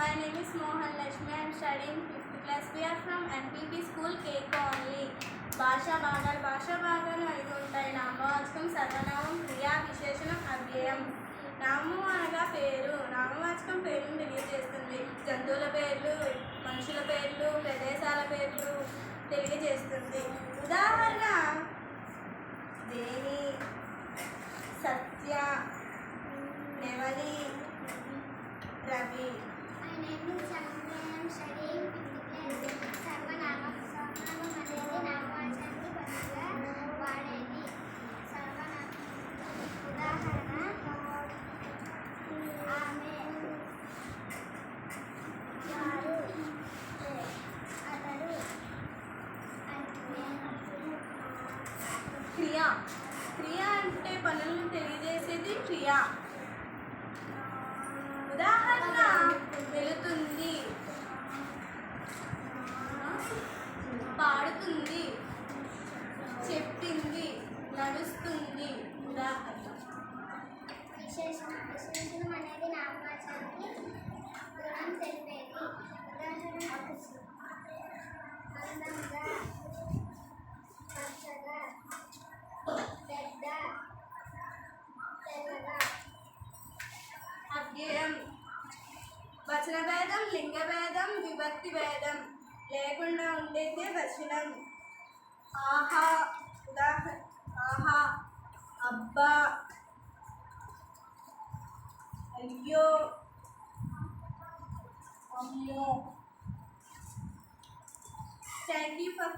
My name is Mohan Lakshmi. I am studying fifth class. We are from NPP school, Cake only. భాష భాగాలు భాష భాగాలు ఐదు ఉంటాయి నామవాచకం సర్వనామం క్రియా విశేషణం అవ్యయం నామం అనగా పేరు నామవాచకం పేరును తెలియజేస్తుంది జంతువుల పేర్లు మనుషుల పేర్లు ప్రదేశాల పేర్లు తెలియజేస్తుంది. ఉదాహరణ దేని? సత్య నెవలి Ravi My name is Chandra. I am studying fifth class. సర్వనామం సర్వనామం అనేది నామవాచకానికి బదులుగా వాడేది సర్వనామం ఉదాహరణ ఆమె వారు అతడు క్రియ. క్రియ అంటే పనులను తెలియజేసేది క్రియ. ఉదాహరణ వెళుతుంది. పాడుతుంది. చెప్పింది. నడుస్తుంది. ఉదాహరణ. అవ్యయం వచనభేదం లింగభేదం విభక్తి భేదం లేకుండా ఉండేదే వచనం ఆహా ఉదాహరణ ఆహా అబ్బా అయ్యో అమ్మో థ్యాంక్ యూ ఫర్